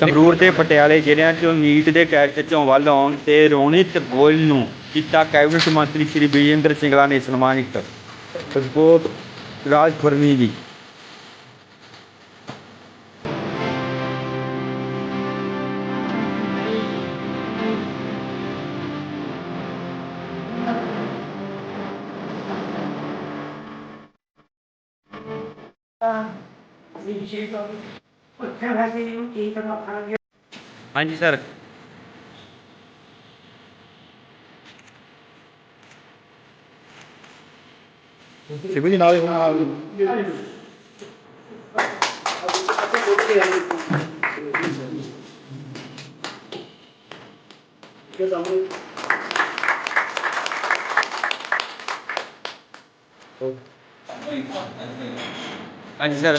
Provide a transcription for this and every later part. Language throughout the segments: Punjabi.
ਸੰਗਰੂਰ ਤੇ ਪਟਿਆਲੇ ਜ਼ਿਲ੍ਹਿਆਂ 'ਚੋਂ ਮੀਟ ਦੇ ਟੈਸਟ 'ਚੋਂ ਵੱਲ ਆਉਣ ਤੇ ਰੋਣਿਤ ਗੋਇਲ ਨੂੰ ਕੀਤਾ ਕੈਬਨਿਟ ਮੰਤਰੀ ਸ਼੍ਰੀ ਵਿਜੇਂਦਰ ਸਿੰਗਲਾ ਨੇ ਸਨਮਾਨਿਤ। ਰਿਪੋਰਟ ਰਾਜ ਫਰਮੀ ਦੀ ਹਾਂਜੀ ਸਰ ਸਿਵਲ ਜੀ ਨਾਲ ਹੋਣਾ ਹਾਂਜੀ ਸਰ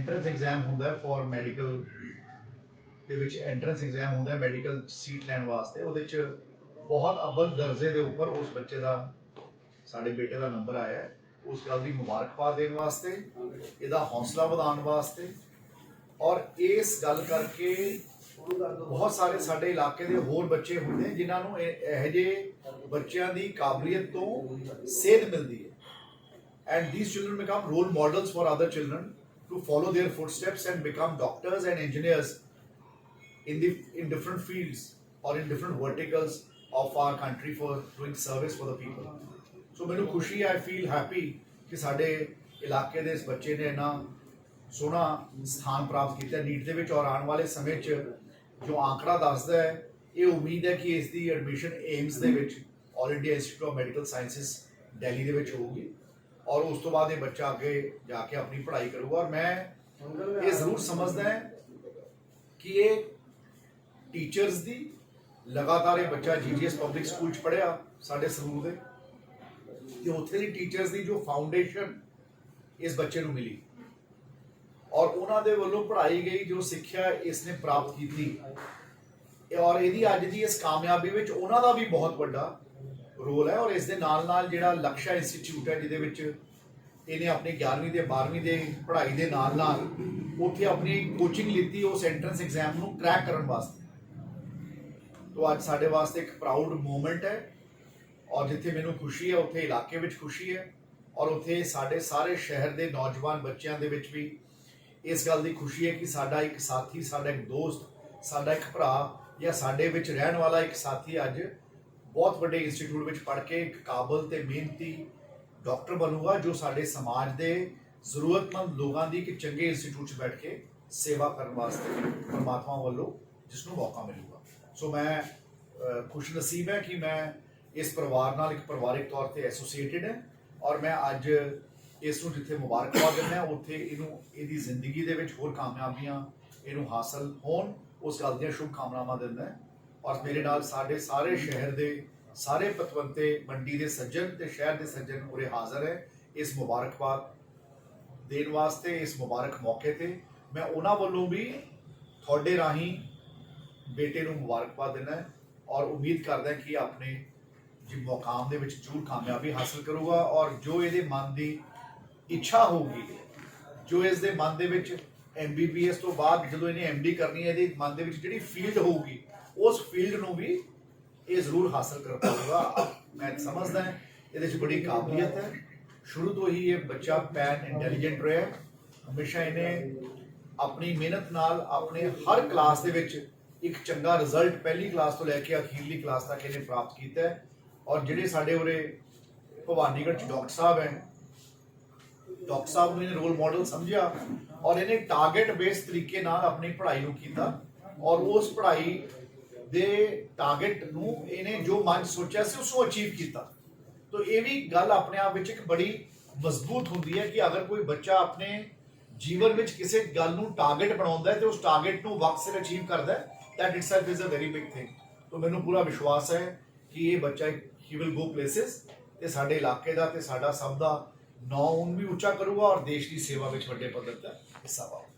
ਐਂਟਰੈਂਸ ਐਗਜ਼ਾਮ ਹੁੰਦਾ ਹੈ ਫॉर ਮੈਡੀਕਲ ਦੇ ਵਿੱਚ ਐਂਟਰੈਂਸ ਐਗਜ਼ਾਮ ਹੁੰਦਾ ਮੈਡੀਕਲ ਸੀਟ ਲੈਣ ਵਾਸਤੇ, ਉਹਦੇ ਚ ਬਹੁਤ ਅਵਲ ਦਰਜੇ ਦੇ ਉੱਪਰ ਉਸ ਬੱਚੇ ਦਾ, ਸਾਡੇ ਬੇਟੇ ਦਾ ਨੰਬਰ ਆਇਆ ਉਸ ਗੱਲ ਦੀ ਮੁਬਾਰਕਬਾਦ ਦੇਣ ਵਾਸਤੇ, ਇਹਦਾ ਹੌਸਲਾ ਵਧਾਉਣ ਵਾਸਤੇ ਔਰ ਇਸ ਗੱਲ ਕਰਕੇ ਬਹੁਤ ਸਾਰੇ ਸਾਡੇ ਇਲਾਕੇ ਦੇ ਹੋਰ ਬੱਚੇ ਹੁੰਦੇ ਜਿਨ੍ਹਾਂ ਨੂੰ ਇਹ- ਇਹੋ ਜਿਹੇ ਬੱਚਿਆਂ ਦੀ ਕਾਬਲੀਅਤ ਤੋਂ ਸੇਧ ਮਿਲਦੀ ਹੈ। And these children become role models for other children to follow their footsteps and become doctors and engineers in the in different fields or in different verticals of our country for doing service for the people so ਮੈਨੂੰ ਖੁਸ਼ੀ ਆਈ ਫੀਲ ਹੈਪੀ ਕਿ ਸਾਡੇ ਇਲਾਕੇ ਦੇ ਇਸ ਬੱਚੇ ਨੇ ਨਾ ਸੋਹਣਾ ਸਥਾਨ ਪ੍ਰਾਪਤ ਕੀਤਾ ਨੀਟ ਦੇ ਵਿੱਚ ਔਰ ਆਉਣ ਵਾਲੇ ਸਮੇਂ 'ਚ ਜੋ ਆંકੜਾ ਦੱਸਦਾ ਹੈ ਇਹ ਉਮੀਦ ਹੈ ਕਿ ਇਸ ਦੀ ਐਡਮਿਸ਼ਨ ਏਮਸ ਦੇ ਵਿੱਚ All India Institute of Medical Sciences Delhi ਦੇ ਵਿੱਚ ਹੋਊਗੀ ਔਰ ਉਸ ਤੋਂ ਬਾਅਦ ਇਹ ਬੱਚਾ ਅੱਗੇ ਜਾ ਕੇ ਆਪਣੀ ਪੜ੍ਹਾਈ ਕਰੂਗਾ। ਔਰ ਮੈਂ ਇਹ ਜ਼ਰੂਰ ਸਮਝਦਾ ਹਾਂ ਕਿ ਇਹ ਟੀਚਰਸ ਦੀ ਲਗਾਤਾਰ ਇਹ ਬੱਚਾ ਜੀਜੀਐਸ ਪਬਲਿਕ ਸਕੂਲ ਚ ਪੜ੍ਹਿਆ ਸਾਡੇ ਸਰੂਰ ਦੇ। ਤੇ ਉੱਥੇ ਦੀ ਟੀਚਰਸ ਦੀ ਜੋ ਫਾਊਂਡੇਸ਼ਨ ਇਸ ਬੱਚੇ ਨੂੰ ਮਿਲੀ। ਔਰ ਉਹਨਾਂ ਦੇ ਵੱਲੋਂ ਪੜ੍ਹਾਈ ਗਈ, ਜੋ ਸਿੱਖਿਆ ਇਸ ਨੇ ਪ੍ਰਾਪਤ ਕੀਤੀ। ਔਰ ਇਹਦੀ ਅੱਜ ਦੀ ਇਸ ਕਾਮਯਾਬੀ ਵਿੱਚ ਉਹਨਾਂ ਦਾ ਵੀ ਬਹੁਤ ਵੱਡਾ ਰੋਲ ਹੈ ਔਰ ਇਸ ਦੇ ਨਾਲ ਨਾਲ ਜਿਹੜਾ ਲਕਸ਼ਾ ਇੰਸਟੀਚਿਊਟ ਹੈ ਜਿਹਦੇ ਵਿੱਚ ਇਹਨੇ ਆਪਣੀ 11ਵੀਂ ਤੇ 12ਵੀਂ ਦੇ ਪੜ੍ਹਾਈ ਦੇ ਨਾਲ ਨਾਲ ਉੱਥੇ ਆਪਣੀ ਕੋਚਿੰਗ ਲਿੱਤੀ, ਉਸ ਐਂਟਰੈਂਸ ਐਗਜ਼ਾਮ ਨੂੰ ਕ੍ਰੈਕ ਕਰਨ ਵਾਸਤੇ। ਤੋਂ ਅੱਜ ਸਾਡੇ ਵਾਸਤੇ ਇੱਕ ਪ੍ਰਾਊਡ ਮੂਮੈਂਟ ਹੈ ਔਰ ਜਿੱਥੇ ਮੈਨੂੰ ਖੁਸ਼ੀ ਹੈ, ਉੱਥੇ ਇਲਾਕੇ ਵਿੱਚ ਖੁਸ਼ੀ ਹੈ ਔਰ ਉੱਥੇ ਸਾਡੇ ਸਾਰੇ ਸ਼ਹਿਰ ਦੇ ਨੌਜਵਾਨ ਬੱਚਿਆਂ ਦੇ ਵਿੱਚ ਵੀ ਇਸ ਗੱਲ ਦੀ ਖੁਸ਼ੀ ਹੈ ਕਿ ਸਾਡਾ ਇੱਕ ਸਾਥੀ, ਸਾਡਾ ਇੱਕ ਦੋਸਤ, ਸਾਡਾ ਇੱਕ ਭਰਾ ਜਾਂ ਸਾਡੇ ਵਿੱਚ ਰਹਿਣ ਵਾਲਾ ਇੱਕ ਸਾਥੀ ਅੱਜ ਬਹੁਤ ਵੱਡੇ ਇੰਸਟੀਚਿਊਟ ਵਿੱਚ ਪੜ੍ਹ ਕੇ ਇੱਕ ਕਾਬਲ ਤੇ ਮਿਹਨਤੀ ਡਾਕਟਰ ਬਣੂਗਾ ਜੋ ਸਾਡੇ ਸਮਾਜ ਦੇ ਜ਼ਰੂਰਤਮੰਦ ਲੋਕਾਂ ਦੀ ਇੱਕ ਚੰਗੇ ਇੰਸਟੀਚਿਊਟ 'ਚ ਬੈਠ ਕੇ ਸੇਵਾ ਕਰਨ ਵਾਸਤੇ, ਪਰਮਾਤਮਾ ਵੱਲੋਂ ਜਿਸ ਨੂੰ ਮੌਕਾ ਮਿਲੂਗਾ। ਸੋ ਮੈਂ ਖੁਸ਼ ਨਸੀਬ ਹੈ ਕਿ ਮੈਂ ਇਸ ਪਰਿਵਾਰ ਨਾਲ ਇੱਕ ਪਰਿਵਾਰਿਕ ਤੌਰ ਤੇ ਐਸੋਸੀਏਟਿਡ ਹੈ ਔਰ ਮੈਂ ਅੱਜ ਇਸ ਨੂੰ ਜਿੱਥੇ ਮੁਬਾਰਕਬਾਦ ਦਿੰਦਾ ਉੱਥੇ ਇਹਨੂੰ, ਇਹਦੀ ਜ਼ਿੰਦਗੀ ਦੇ ਵਿੱਚ ਹੋਰ ਕਾਮਯਾਬੀਆਂ ਇਹਨੂੰ ਹਾਸਲ ਹੋਣ, ਉਸ ਗੱਲ ਦੀਆਂ ਸ਼ੁਭ ਕਾਮਨਾਵਾਂ ਦਿੰਦਾ ਔਰ ਮੇਰੇ ਨਾਲ ਸਾਡੇ ਸਾਰੇ ਸ਼ਹਿਰ ਦੇ ਸਾਰੇ ਪਤਵੰਤੇ ਮੰਡੀ ਦੇ ਸੱਜਣ ਤੇ ਸ਼ਹਿਰ ਦੇ ਸੱਜਣ ਉਰੇ ਹਾਜ਼ਰ ਹੈ ਇਸ ਮੁਬਾਰਕਬਾਦ ਦੇਣ ਵਾਸਤੇ, ਇਸ ਮੁਬਾਰਕ ਮੌਕੇ ਤੇ। ਮੈਂ ਉਹਨਾਂ ਵੱਲੋਂ ਵੀ ਤੁਹਾਡੇ ਰਾਹੀਂ ਬੇਟੇ ਨੂੰ ਮੁਬਾਰਕਬਾਦ ਦਿੰਦਾ ਹੈ ਔਰ ਉਮੀਦ ਕਰਦਾ ਕਿ ਆਪਣੇ ਜੀ ਮੁਕਾਮ ਦੇ ਵਿੱਚ ਜ਼ਰੂਰ ਕਾਮਯਾਬੀ ਹਾਸਲ ਕਰੂਗਾ ਔਰ ਜੋ ਇਹਦੇ ਮਨ ਦੀ ਇੱਛਾ ਹੋਊਗੀ, ਜੋ ਇਸ ਦੇ ਮਨ ਦੇ ਵਿੱਚ ਐਮਬੀਬੀਐਸ ਤੋਂ ਬਾਅਦ ਜਦੋਂ ਇਹਨੇ ਐਮਡੀ ਕਰਨੀ ਹੈ, ਇਹਦੇ ਮਨ ਦੇ ਵਿੱਚ ਜਿਹੜੀ ਫੀਲਡ ਹੋਊਗੀ, ਉਸ ਫੀਲਡ ਨੂੰ ਵੀ ਇਹ ਜ਼ਰੂਰ ਹਾਸਲ ਕਰ ਪਾਊਗਾ। ਮੈਂ ਸਮਝਦਾ ਹਾਂ, ਇਹਦੇ 'ਚ ਬੜੀ ਕਾਬਲੀਅਤ ਹੈ। ਸ਼ੁਰੂ ਤੋਂ ਹੀ ਇਹ ਬੱਚਾ ਪੈਨ ਇੰਟੈਲੀਜੈਂਟ ਰਿਹਾ ਹਮੇਸ਼ਾ ਇਹਨੇ ਆਪਣੀ ਮਿਹਨਤ ਨਾਲ ਆਪਣੇ ਹਰ ਕਲਾਸ ਦੇ ਵਿੱਚ ਇੱਕ ਚੰਗਾ ਰਿਜ਼ਲਟ ਪਹਿਲੀ ਕਲਾਸ ਤੋਂ ਲੈ ਕੇ ਅਖੀਰਲੀ ਕਲਾਸ ਤੱਕ ਇਹਨੇ ਪ੍ਰਾਪਤ ਕੀਤਾ ਹੈ। ਔਰ ਜਿਹੜੇ ਸਾਡੇ ਉਰੇ ਭਵਾਨੀਗੜ੍ਹ ਚ ਡਾਕਟਰ ਸਾਹਿਬ ਹੈ ਡਾਕਟਰ ਸਾਹਿਬ ਨੂੰ ਇਹਨੇ ਰੋਲ ਮਾਡਲ ਸਮਝਿਆ ਔਰ ਇਹਨੇ ਟਾਰਗੇਟ ਬੇਸ ਤਰੀਕੇ ਨਾਲ ਆਪਣੀ ਪੜ੍ਹਾਈ ਨੂੰ ਕੀਤਾ ਔਰ ਉਸ ਪੜ੍ਹਾਈ ਦੇ ਟਾਰਗੇਟ ਨੂੰ ਇਹਨੇ ਜੋ ਮਨ ਸੋਚਿਆ ਸੀ ਉਸ ਨੂੰ ਅਚੀਵ ਕੀਤਾ। ਤੋ ਇਹ ਵੀ ਗੱਲ ਆਪਣੇ ਆਪ ਵਿੱਚ ਇੱਕ ਬੜੀ ਮਜ਼ਬੂਤ ਹੁੰਦੀ ਹੈ ਕਿ ਅਗਰ ਕੋਈ ਬੱਚਾ ਆਪਣੇ ਜੀਵਨ ਵਿੱਚ ਕਿਸੇ ਗੱਲ ਨੂੰ ਟਾਰਗੇਟ ਬਣਾਉਂਦਾ ਹੈ ਤੇ ਉਸ ਟਾਰਗੇਟ ਨੂੰ ਵਕਤ ਸਿਰ ਅਚੀਵ ਕਰਦਾ ਹੈ, that itself is a very big thing ਤੋ ਮੈਨੂੰ ਪੂਰਾ ਵਿਸ਼ਵਾਸ ਹੈ ਕਿ ਇਹ ਬੱਚਾ ਹੀ ਵਿਲ ਗੋ ਪਲੇਸਿਸ ਤੇ ਸਾਡੇ ਇਲਾਕੇ ਦਾ ਤੇ ਸਾਡਾ ਸਭ ਦਾ ਨੌ ਨਾਂ ਵੀ ਉੱਚਾ ਕਰੂਗਾ ਔਰ ਦੇਸ਼ ਦੀ ਸੇਵਾ ਵਿੱਚ ਵੱਡੇ ਪੱਧਰ ਤੇ ਹਿੱਸਾ ਪਾਊਗਾ।